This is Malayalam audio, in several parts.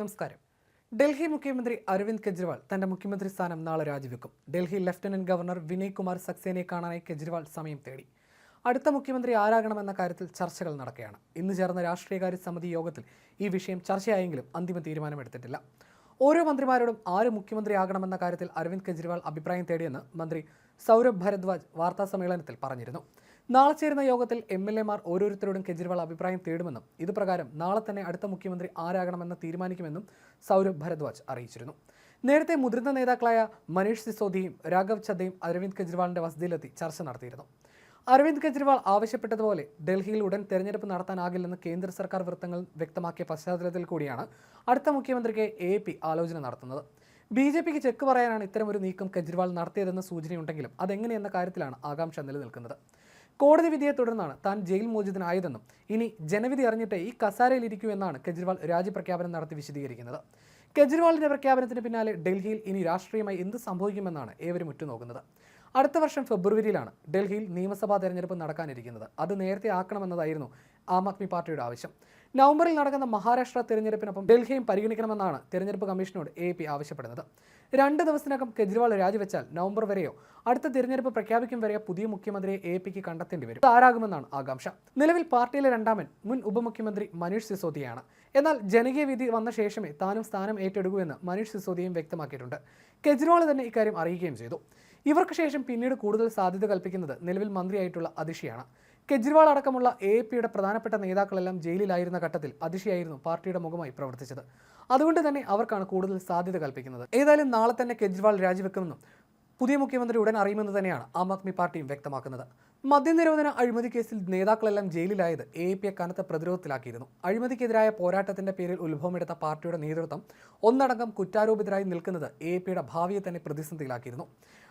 നമസ്കാരം. ഡൽഹി മുഖ്യമന്ത്രി അരവിന്ദ് കെജ്രിവാൾ തന്റെ മുഖ്യമന്ത്രി സ്ഥാനം നാളെ രാജിവെക്കും. ഡൽഹി ലഫ്റ്റനന്റ് ഗവർണർ വിനയ് കുമാർ സക്സേനയെ കാണാനായി കെജ്രിവാൾ സമയം തേടി. അടുത്ത മുഖ്യമന്ത്രി ആരാകണമെന്ന കാര്യത്തിൽ ചർച്ചകൾ നടക്കുകയാണ്. ഇന്ന് ചേർന്ന രാഷ്ട്രീയകാര്യ സമിതി യോഗത്തിൽ ഈ വിഷയം ചർച്ചയായെങ്കിലും അന്തിമ തീരുമാനമെടുത്തിട്ടില്ല. ഓരോ മന്ത്രിമാരോടും ആര് മുഖ്യമന്ത്രിയാകണമെന്ന കാര്യത്തിൽ അരവിന്ദ് കെജ്രിവാൾ അഭിപ്രായം തേടിയെന്ന് മന്ത്രി സൗരഭ് ഭരദ്വാജ് വാർത്താ സമ്മേളനത്തിൽ പറഞ്ഞിരുന്നു. നാളെ ചേരുന്ന യോഗത്തിൽ എം എൽ എമാർ ഓരോരുത്തരോടും കെജ്രിവാൾ അഭിപ്രായം തേടുമെന്നും ഇതുപ്രകാരം നാളെ തന്നെ അടുത്ത മുഖ്യമന്ത്രി ആരാകണമെന്ന് തീരുമാനിക്കുമെന്നും സൗരഭ് ഭരദ്വാജ് അറിയിച്ചിരുന്നു. നേരത്തെ മുതിർന്ന നേതാക്കളായ മനീഷ് സിസോദിയും രാഘവ് ചദ്ദയും അരവിന്ദ് കെജ്രിവാളിന്റെ വസതിയിലെത്തി ചർച്ച നടത്തിയിരുന്നു. അരവിന്ദ് കെജ്രിവാൾ ആവശ്യപ്പെട്ടതുപോലെ ഡൽഹിയിൽ ഉടൻ തെരഞ്ഞെടുപ്പ് നടത്താനാകില്ലെന്ന് കേന്ദ്ര സർക്കാർ വൃത്തങ്ങൾ വ്യക്തമാക്കിയ പശ്ചാത്തലത്തിൽ കൂടിയാണ് അടുത്ത മുഖ്യമന്ത്രിക്ക് എ പി ആലോചന നടത്തുന്നത്. ബി ജെ പിക്ക് ചെക്ക് പറയാനാണ് ഇത്തരമൊരു നീക്കം കെജ്രിവാൾ നടത്തിയതെന്ന സൂചനയുണ്ടെങ്കിലും അതെങ്ങനെയെന്ന കാര്യത്തിലാണ് ആകാംക്ഷ നിലനിൽക്കുന്നത്. കോടതി വിധിയെ തുടർന്നാണ് താൻ ജയിൽ മോചിതനായതെന്നും ഇനി ജനവിധി അറിഞ്ഞിട്ടേ ഈ കസാരയിൽ ഇരിക്കൂ എന്നാണ് കെജ്രിവാൾ രാജ്യപ്രഖ്യാപനം നടത്തി വിശദീകരിക്കുന്നത്. കെജ്രിവാളിന്റെ പ്രഖ്യാപനത്തിന് പിന്നാലെ ഡൽഹിയിൽ ഇനി രാഷ്ട്രീയമായി എന്ത് സംഭവിക്കുമെന്നാണ് ഏവരും ഉറ്റുനോക്കുന്നത്. അടുത്ത വർഷം ഫെബ്രുവരിയിലാണ് ഡൽഹിയിൽ നിയമസഭാ തെരഞ്ഞെടുപ്പ് നടക്കാനിരിക്കുന്നത്. അത് നേരത്തെ ആക്കണമെന്നതായിരുന്നു ആം ആദ്മി പാർട്ടിയുടെ ആവശ്യം. നവംബറിൽ നടക്കുന്ന മഹാരാഷ്ട്ര തെരഞ്ഞെടുപ്പിനൊപ്പം ഡൽഹിയും പരിഗണിക്കണമെന്നാണ് തെരഞ്ഞെടുപ്പ് കമ്മീഷനോട് എ പി ആവശ്യപ്പെടുന്നത്. രണ്ട് ദിവസത്തിനകം കെജ്രിവാൾ രാജിവെച്ചാൽ നവംബർ വരെയോ അടുത്ത തിരഞ്ഞെടുപ്പ് പ്രഖ്യാപിക്കും വരെയോ പുതിയ മുഖ്യമന്ത്രിയെ എ പിക്ക് കണ്ടെത്തേണ്ടി വരും. ആരാകുമെന്നാണ് ആകാംക്ഷ. നിലവിൽ പാർട്ടിയിലെ രണ്ടാമൻ മുൻ ഉപമുഖ്യമന്ത്രി മനീഷ് സിസോദിയാണ്. എന്നാൽ ജനകീയ വിധി വന്ന ശേഷമേ താനും സ്ഥാനം ഏറ്റെടുക്കൂ എന്ന് മനീഷ് സിസോദിയും വ്യക്തമാക്കിയിട്ടുണ്ട്. കെജ്രിവാൾ തന്നെ ഇക്കാര്യം അറിയിക്കുകയും ചെയ്തു. ഇവർക്ക് ശേഷം പിന്നീട് കൂടുതൽ സാധ്യത കൽപ്പിക്കുന്നത് നിലവിൽ മന്ത്രിയായിട്ടുള്ള അതിഷിയാണ്. കെജ്രിവാൾ അടക്കമുള്ള എ പിയുടെ പ്രധാനപ്പെട്ട നേതാക്കളെല്ലാം ജയിലിലായിരുന്ന ഘട്ടത്തിൽ അതിഷിയായിരുന്നു പാർട്ടിയുടെ മുഖമായി പ്രവർത്തിച്ചത്. അതുകൊണ്ട് തന്നെ അവർക്കാണ് കൂടുതൽ സാധ്യത കൽപ്പിക്കുന്നത്. ഏതായാലും നാളെ തന്നെ കെജ്രിവാൾ രാജിവെക്കുമെന്നും പുതിയ മുഖ്യമന്ത്രി ഉടൻ അറിയുമെന്ന് തന്നെയാണ് ആം ആദ്മി പാർട്ടിയും വ്യക്തമാക്കുന്നത്. മദ്യനിരോധന അഴിമതി കേസിൽ നേതാക്കളെല്ലാം ജയിലിലായത് എ പിയെ കനത്ത പ്രതിരോധത്തിലാക്കിയിരുന്നു. അഴിമതിക്കെതിരായ പോരാട്ടത്തിന്റെ പേരിൽ ഉത്ഭവമെടുത്ത പാർട്ടിയുടെ നേതൃത്വം ഒന്നടങ്കം കുറ്റാരോപിതരായി നിൽക്കുന്നത് എ പിയുടെ ഭാവിയെ തന്നെ പ്രതിസന്ധിയിലാക്കിയിരുന്നു.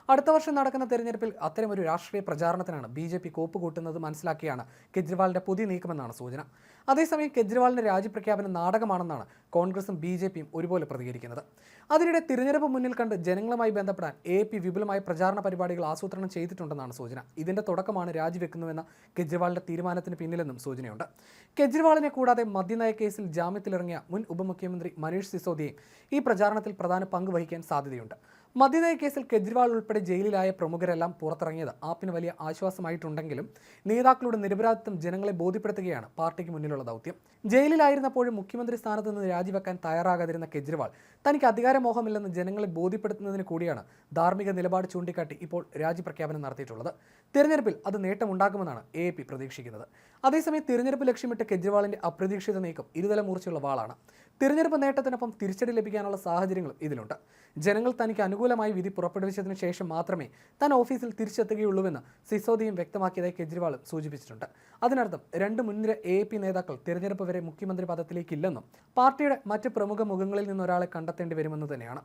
അടുത്ത വർഷം നടക്കുന്ന തെരഞ്ഞെടുപ്പിൽ അത്തരമൊരു രാഷ്ട്രീയ പ്രചാരണത്തിനാണ് ബി ജെ പി കോപ്പ് കൂട്ടുന്നത് മനസ്സിലാക്കിയാണ് കെജ്രിവാളിന്റെ പുതിയ നീക്കമെന്നാണ് സൂചന. അതേസമയം കെജ്രിവാളിന്റെ രാജ്യപ്രഖ്യാപനം നാടകമാണെന്നാണ് കോൺഗ്രസും ബി ജെ പിയും ഒരുപോലെ പ്രതികരിക്കുന്നത്. അതിനിടെ തിരഞ്ഞെടുപ്പ് മുന്നിൽ കണ്ട് ജനങ്ങളുമായി ബന്ധപ്പെടാൻ എ പി വിപുലമായ പ്രചാരണ പരിപാടികൾ ആസൂത്രണം ചെയ്തിട്ടുണ്ടെന്നാണ് സൂചന. ഇതിന്റെ തുടക്കമാണ് രാജിവെക്കുന്നുവെന്ന കെജ്രിവാളിന്റെ തീരുമാനത്തിന് പിന്നിലെന്നും സൂചനയുണ്ട്. കെജ്രിവാളിനെ കൂടാതെ മദ്യനയ കേസിൽ ജാമ്യത്തിലിറങ്ങിയ മുൻ ഉപമുഖ്യമന്ത്രി മനീഷ് സിസോദിയയും ഈ പ്രചാരണത്തിൽ പ്രധാന പങ്ക് വഹിക്കാൻ സാധ്യതയുണ്ട്. മദ്യനയ കേസിൽ കെജ്രിവാൾ ഉൾപ്പെടെ ജയിലിലായ പ്രമുഖരെല്ലാം പുറത്തിറങ്ങിയത്. ആപ്പിന് വലിയ ആശ്വാസമായിട്ടുണ്ടെങ്കിലും നേതാക്കളുടെ നിരപരാധിത്വം ജനങ്ങളെ ബോധ്യപ്പെടുത്തുകയാണ് പാർട്ടിക്ക് മുന്നിലുള്ള ദൗത്യം. ജയിലിലായിരുന്നപ്പോഴും മുഖ്യമന്ത്രി സ്ഥാനത്ത് നിന്ന് രാജിവെക്കാൻ തയ്യാറാകാതിരുന്ന കെജ്രിവാൾ തനിക്ക് അധികാരമോഹമില്ലെന്ന് ജനങ്ങളെ ബോധ്യപ്പെടുത്തുന്നതിന് കൂടിയാണ് ധാർമ്മിക നിലപാട് ചൂണ്ടിക്കാട്ടി ഇപ്പോൾ രാജിപ്രഖ്യാപനം നടത്തിയിട്ടുള്ളത്. തിരഞ്ഞെടുപ്പിൽ അത് നേട്ടമുണ്ടാക്കുമെന്നാണ് എ പി പ്രതീക്ഷിക്കുന്നത്. അതേസമയം തിരഞ്ഞെടുപ്പ് ലക്ഷ്യമിട്ട് കെജ്രിവാളിന്റെ അപ്രതീക്ഷിത നീക്കം ഇരുതല മൂർച്ചയുള്ള വാളാണ്. തിരഞ്ഞെടുപ്പ് നേട്ടത്തിനൊപ്പം തിരിച്ചടി ലഭിക്കാനുള്ള സാഹചര്യങ്ങളും ഇതിലുണ്ട്. ജനങ്ങൾ തനിക്ക് അനുകൂലമായി വിധി പുറപ്പെടുവിച്ചതിന് ശേഷം മാത്രമേ താൻ ഓഫീസിൽ തിരിച്ചെത്തുകയുള്ളൂവെന്ന് സിസോദിയും വ്യക്തമാക്കിയതായി കെജ്രിവാളും സൂചിപ്പിച്ചിട്ടുണ്ട്. അതിനർത്ഥം രണ്ട് മുൻനിര എ പി നേതാക്കൾ തിരഞ്ഞെടുപ്പ് വരെ മുഖ്യമന്ത്രി പദത്തിലേക്കില്ലെന്നും പാർട്ടിയുടെ മറ്റ് പ്രമുഖ മുഖങ്ങളിൽ നിന്നൊരാളെ കണ്ടെത്തേണ്ടി വരുമെന്ന് തന്നെയാണ്.